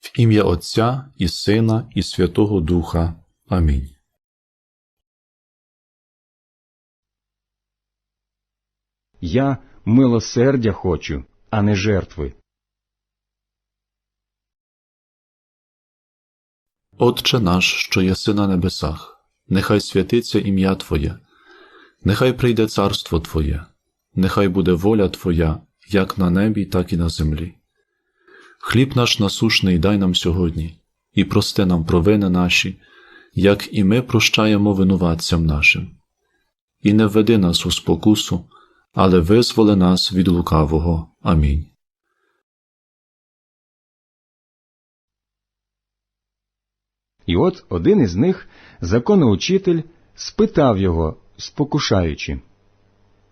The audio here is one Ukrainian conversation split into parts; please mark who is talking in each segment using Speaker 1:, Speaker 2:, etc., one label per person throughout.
Speaker 1: В ім'я Отця і Сина, і Святого Духа. Амінь.
Speaker 2: Я милосердя хочу, а не жертви.
Speaker 1: Отче наш, що єси на небесах, нехай святиться ім'я Твоє, нехай прийде царство Твоє, нехай буде воля Твоя, як на небі, так і на землі. Хліб наш насушний дай нам сьогодні, і прости нам провини наші, як і ми прощаємо винуватцям нашим. І не введи нас у спокусу, але визволи нас від лукавого. Амінь.
Speaker 2: І от один із них, законоучитель, спитав його, спокушаючи.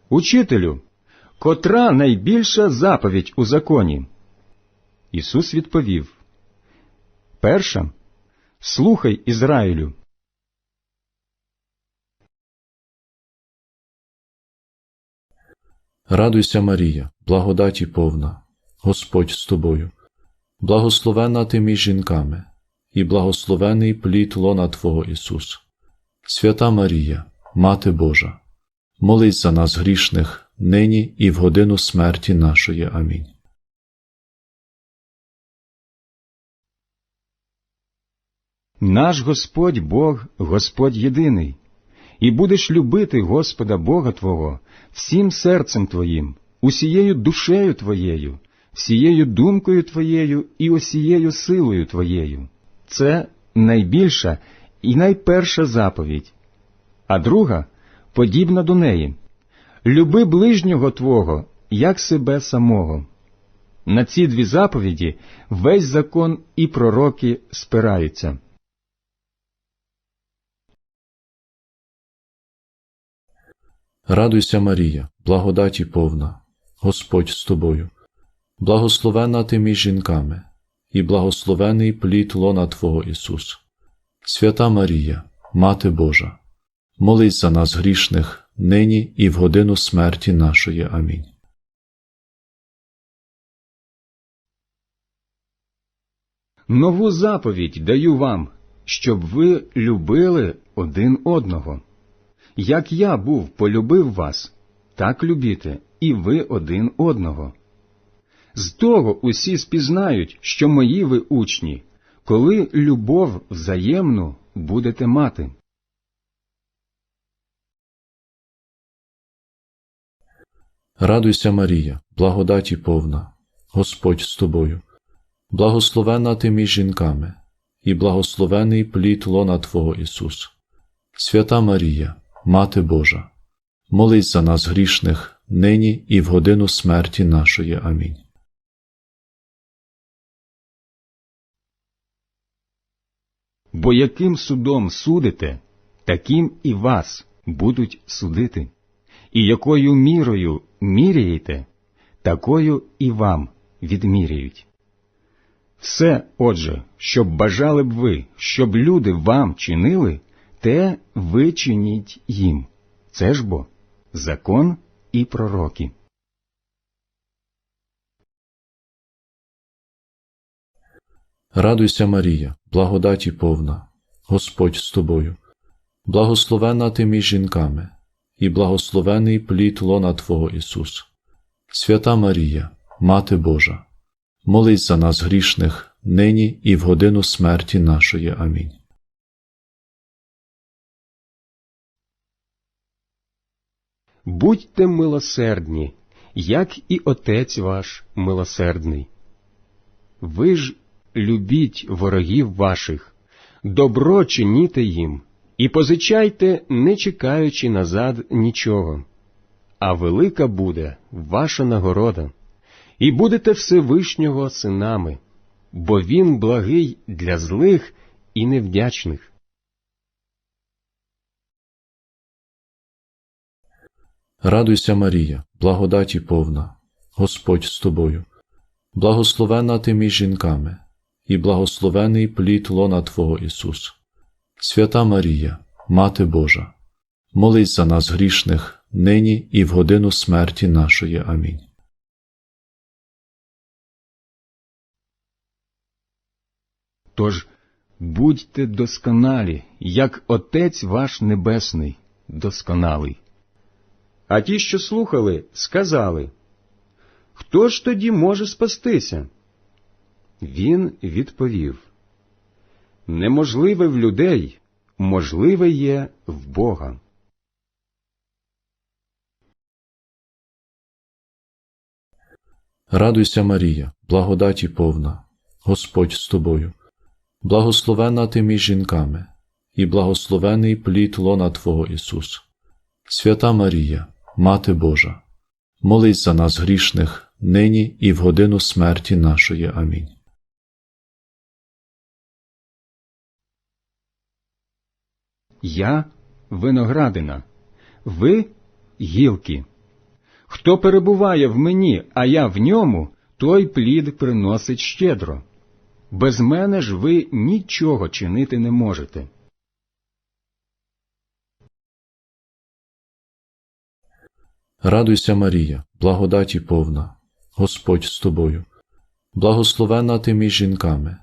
Speaker 2: Учителю, котра найбільша заповідь у законі? Ісус відповів. Перша. Слухай Ізраїлю.
Speaker 1: Радуйся, Марія, благодаті повна, Господь з тобою, благословена ти між жінками, і благословений плід лона Твого Ісус. Свята Марія, Мати Божа, молись за нас грішних, нині і в годину смерті нашої. Амінь.
Speaker 2: Наш Господь Бог, Господь єдиний, і будеш любити Господа Бога Твого всім серцем Твоїм, усією душею Твоєю, всією думкою Твоєю і усією силою Твоєю. Це найбільша і найперша заповідь, а друга подібна до неї. Люби ближнього Твого, як себе самого. На ці дві заповіді весь закон і пророки спираються.
Speaker 1: Радуйся, Марія, благодаті повна, Господь з тобою, благословена ти між жінками, і благословений плід лона Твого Ісус. Свята Марія, Мати Божа, молись за нас грішних, нині і в годину смерті нашої. Амінь.
Speaker 2: Нову заповідь даю вам, щоб ви любили один одного. Як я був полюбив вас, так любіте і ви один одного. З того усі спізнають, що мої ви учні, коли любов взаємну будете мати.
Speaker 1: Радуйся, Марія, благодаті повна, Господь з тобою, благословена ти між жінками, і благословений плід лона Твого Ісус. Свята Марія, Мати Божа, молись за нас грішних, нині і в годину смерті нашої. Амінь.
Speaker 2: Бо яким судом судите, таким і вас будуть судити, і якою мірою міряєте, такою і вам відміряють. Все, отже, щоб бажали б ви, щоб люди вам чинили, те ви чиніть їм. Це ж бо закон і пророки.
Speaker 1: Радуйся, Марія, благодаті повна, Господь з тобою, благословена ти між жінками, і благословений плід лона Твого Ісус. Свята Марія, Мати Божа, молись за нас грішних, нині і в годину смерті нашої. Амінь.
Speaker 2: Будьте милосердні, як і Отець ваш милосердний. Ви ж любіть ворогів ваших, добро чиніте їм, і позичайте, не чекаючи назад нічого. А велика буде ваша нагорода, і будете Всевишнього синами, бо він благий для злих і невдячних.
Speaker 1: Радуйся, Марія, благодаті повна, Господь з тобою, благословена ти між жінками, і благословений плід лона Твого Ісус. Свята Марія, Мати Божа, молись за нас грішних, нині і в годину смерті нашої. Амінь.
Speaker 2: Тож будьте досконалі, як Отець ваш Небесний досконалий. А ті, що слухали, сказали, Хто ж тоді може спастися? Він відповів, Неможливе в людей, можливе є в Бога.
Speaker 1: Радуйся, Марія, благодаті повна, Господь з тобою, благословена ти між жінками, і благословений плід лона Твого Ісус. Свята Марія, Мати Божа, молись за нас грішних, нині і в годину смерті нашої. Амінь.
Speaker 2: Я виноградина, ви гілки. Хто перебуває в мені, а я в ньому, той плід приносить щедро. Без мене ж ви нічого чинити не можете.
Speaker 1: Радуйся, Марія, благодаті повна, Господь з тобою, благословена ти між жінками,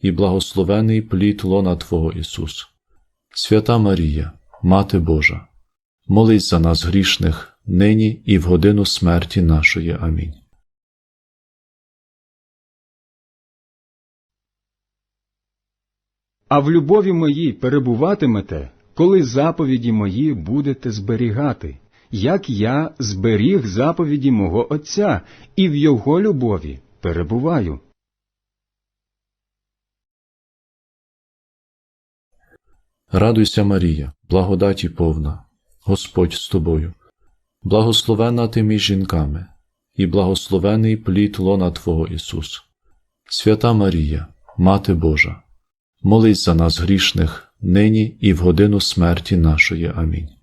Speaker 1: і благословений плід лона Твого Ісус. Свята Марія, Мати Божа, молись за нас грішних, нині і в годину смерті нашої. Амінь.
Speaker 2: А в любові моїй перебуватимете, коли заповіді мої будете зберігати, як я зберіг заповіді мого Отця, і в його любові перебуваю.
Speaker 1: Радуйся, Марія, благодаті повна, Господь з тобою, благословена ти між жінками, і благословений плід лона Твого Ісус. Свята Марія, Мати Божа, молись за нас грішних, нині і в годину смерті нашої. Амінь.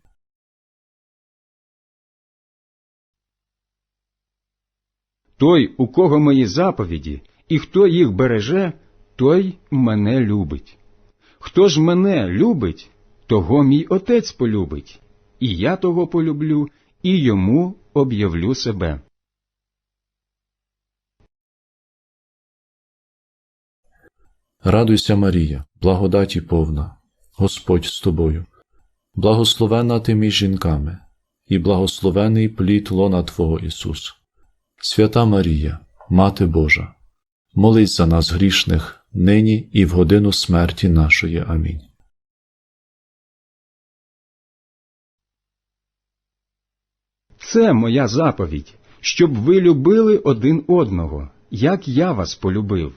Speaker 2: Той, у кого мої заповіді, і хто їх береже, той мене любить. Хто ж мене любить, того мій отець полюбить, і я того полюблю, і йому об'явлю себе.
Speaker 1: Радуйся, Марія, благодаті повна, Господь з тобою, благословена ти між жінками, і благословений плід лона Твого Ісус. Свята Марія, Мати Божа, молись за нас грішних, нині і в годину смерті нашої. Амінь.
Speaker 2: Це моя заповідь, щоб ви любили один одного, як я вас полюбив.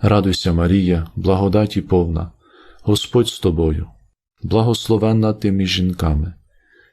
Speaker 1: Радуйся, Марія, благодаті повна, Господь з тобою, благословенна ти між жінками,